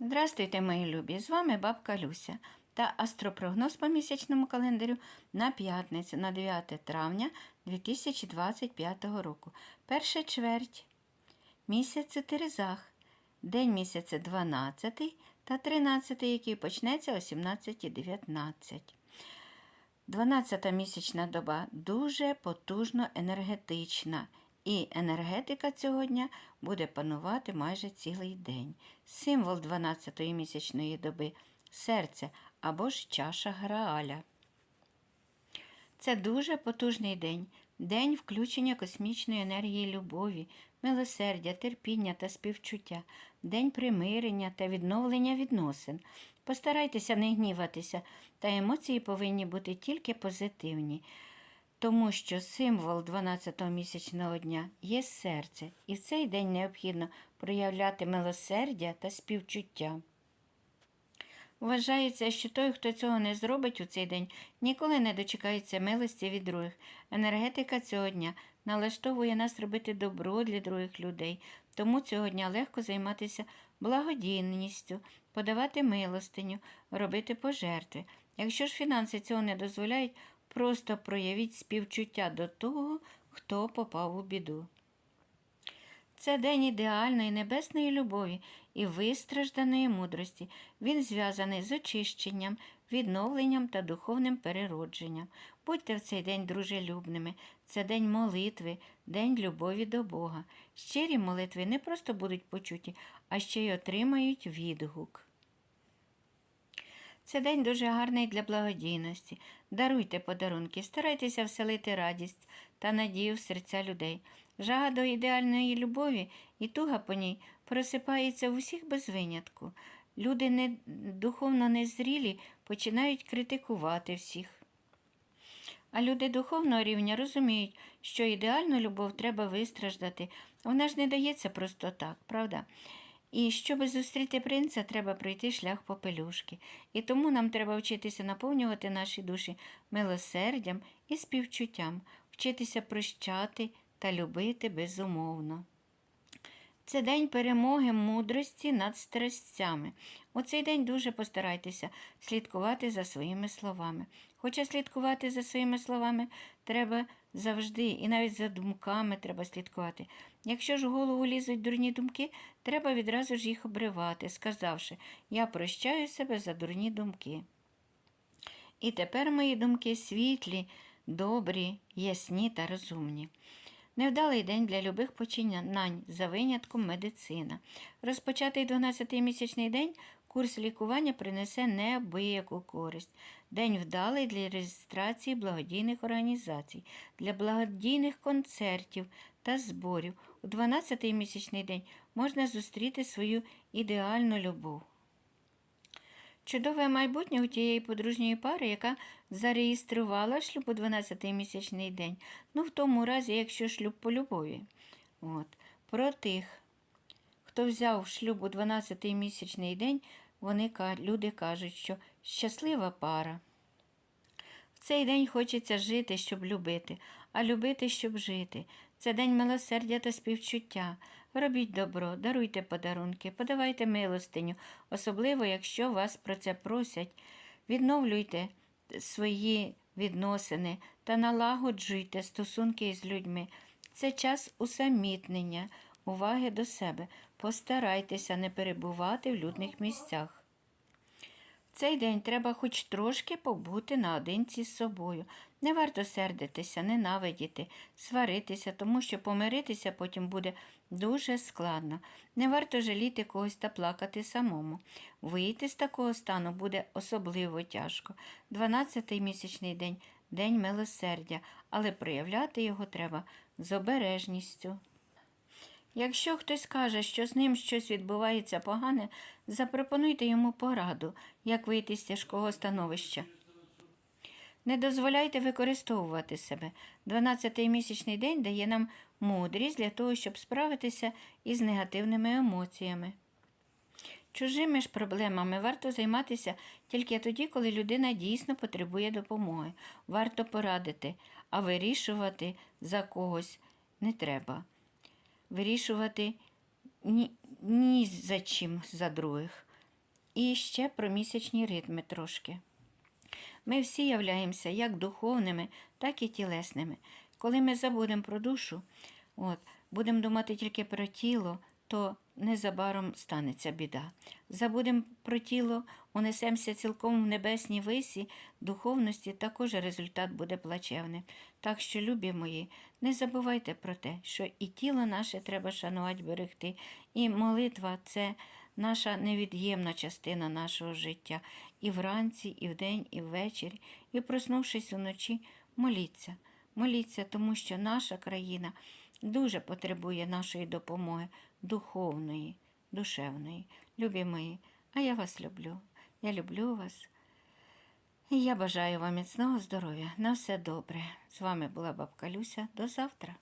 Здравствуйте, мої любі! З вами бабка Люся та астропрогноз по місячному календарю на п'ятницю на 9 травня 2025 року. Перша чверть місяця Терезах, день місяця 12 та 13, який почнеться о 17.19. 12 місячна доба дуже потужно енергетична, і енергетика цього дня буде панувати майже цілий день. Символ 12-ї місячної доби серце або ж чаша Грааля. Це дуже потужний день, день включення космічної енергії любові, милосердя, терпіння та співчуття, день примирення та відновлення відносин. Постарайтеся не гніватися, та емоції повинні бути тільки позитивні, тому що символ 12-го місячного дня є серце, і в цей день необхідно проявляти милосердя та співчуття. Вважається, що той, хто цього не зробить у цей день, ніколи не дочекається милості від других. Енергетика цього дня налаштовує нас робити добро для других людей, тому цього дня легко займатися благодійністю, подавати милостиню, робити пожертви. Якщо ж фінанси цього не дозволяють, просто проявіть співчуття до того, хто попав у біду. Це день ідеальної небесної любові і вистражданої мудрості. Він зв'язаний з очищенням, відновленням та духовним переродженням. Будьте в цей день дружелюбними. Це день молитви, день любові до Бога. Щирі молитви не просто будуть почуті, а ще й отримають відгук. Це день дуже гарний для благодійності. Даруйте подарунки, старайтеся вселити радість та надію в серця людей. Жага до ідеальної любові і туга по ній просипається в усіх без винятку. Люди не, духовно незрілі починають критикувати всіх. А люди духовного рівня розуміють, що ідеальну любов треба вистраждати. Вона ж не дається просто так, правда? І щоб зустріти принца, треба пройти шлях попелюшки. І тому нам треба вчитися наповнювати наші душі милосердям і співчуттям, вчитися прощати та любити безумовно. Це день перемоги мудрості над страстями. У цей день дуже постарайтеся слідкувати за своїми словами. Хоча слідкувати за своїми словами треба завжди, і навіть за думками треба слідкувати. Якщо ж в голову лізуть дурні думки, треба відразу ж їх обривати, сказавши Я прощаю себе за дурні думки. І тепер мої думки світлі, добрі, ясні та розумні. Невдалий день для любих починань за винятком медицина. Розпочатий 12-й місячний день курс лікування принесе неабияку користь. День вдалий для реєстрації благодійних організацій, для благодійних концертів та зборів. У 12-й місячний день можна зустріти свою ідеальну любов. Чудове майбутнє у тієї подружньої пари, яка зареєструвала шлюб у 12-й місячний день. Ну, в тому разі, якщо шлюб по любові. От. Про тих, хто взяв шлюб у 12-й місячний день, вони, люди кажуть, що щаслива пара. В цей день хочеться жити, щоб любити, а любити, щоб жити. Це день милосердя та співчуття. Робіть добро, даруйте подарунки, подавайте милостиню, особливо, якщо вас про це просять. Відновлюйте свої відносини та налагоджуйте стосунки із людьми. Це час усамітнення, уваги до себе. Постарайтеся не перебувати в людних місцях. Цей день треба хоч трошки побути наодинці з собою. Не варто сердитися, ненавидіти, сваритися, тому що помиритися потім буде дуже складно. Не варто жаліти когось та плакати самому. Вийти з такого стану буде особливо тяжко. 12-й місячний день день милосердя, але проявляти його треба з обережністю. Якщо хтось каже, що з ним щось відбувається погане, запропонуйте йому пораду, як вийти з тяжкого становища. Не дозволяйте використовувати себе. 12-й місячний день дає нам мудрість для того, щоб справитися із негативними емоціями. Чужими ж проблемами варто займатися тільки тоді, коли людина дійсно потребує допомоги. Варто порадити, а вирішувати за когось не треба вирішувати ні, ні за чим за других. І ще про місячні ритми трошки. Ми всі являємося як духовними, так і тілесними. Коли ми забудемо про душу, от, будемо думати тільки про тіло, то незабаром станеться біда. Забудемо про тіло, унесемося цілком в небесній висі, духовності, також результат буде плачевним. Так що, любі мої, не забувайте про те, що і тіло наше треба шанувати, берегти, і молитва це наша невід'ємна частина нашого життя. І вранці, і вдень, і ввечері, і проснувшись уночі, моліться. Моліться, тому що наша країна дуже потребує нашої допомоги духовної, душевної. Любі мої, а я вас люблю. Я люблю вас. І я бажаю вам міцного здоров'я. На все добре. З вами була бабка Люся. До завтра.